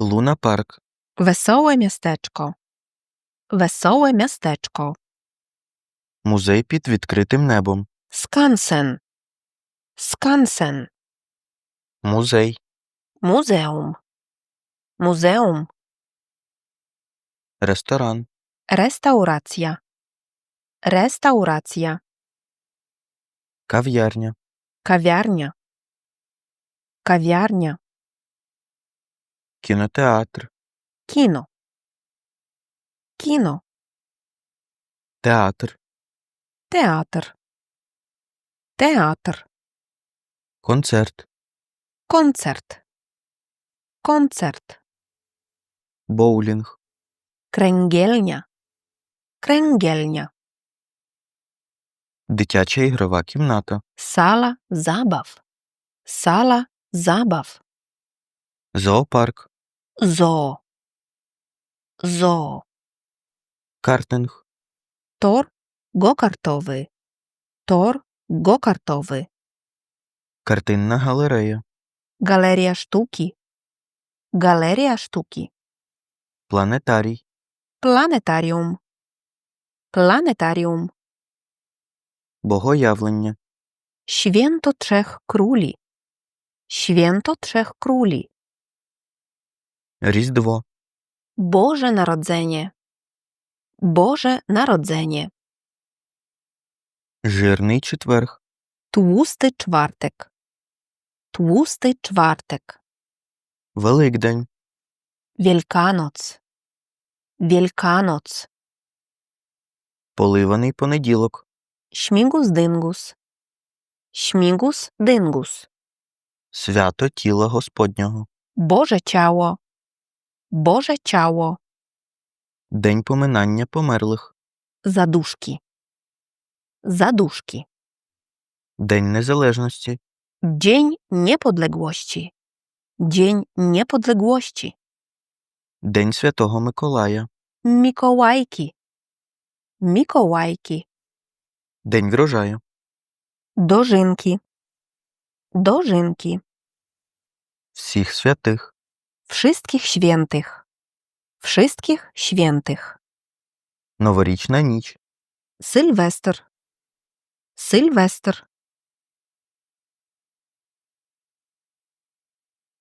Луна парк. Wesołe miasteczko. Wesołe miasteczko. Музей під відкритим небом. Skansen. Skansen. Музей. Muzeum. Muzeum. Ресторан. Restauracja. Restauracja. Кав'ярня. Kawiarnia. Kawiarnia. Кінотеатр. Kino. Kino. Театр. Teatr. Teatr. Концерт. Koncert. Koncert. Боулінг. Kręgielnia. Kręgielnia. Дитяча ігрова кімната. Sala zabaw. Sala zabaw. Зоопарк. Zoo. Zoo. Картинг. Tor gokartowy. Tor gokartowy. Картинна галерея. Galeria sztuki. Galeria sztuki. Планетарій. Planetarium. Planetarium. Богоявлення. Święto Trzech Króli. Święto Trzech Króli. Різдво. Boże Narodzenie. Boże Narodzenie. Жирний четверг. Tłusty czwartek. Tłusty czwartek. Великдень. Wielkanoc. Wielkanoc. Поливаний понеділок. Śmigus dyngus. Śmigus dyngus. Свято тіла Господнього. Boże ciało. Boże ciało. День поминання померлих. Zaduszki. Zaduszki. День Незалежності. Dzień Niepodległości. Dzień Niepodległości. День Святого Миколая. Mikołajki. Mikołajki. День врожаю. Dożynki. Dożynki. Всіх святих. Wszystkich świętych. Wszystkich świętych. Новорічна ніч. Sylwester. Sylwester.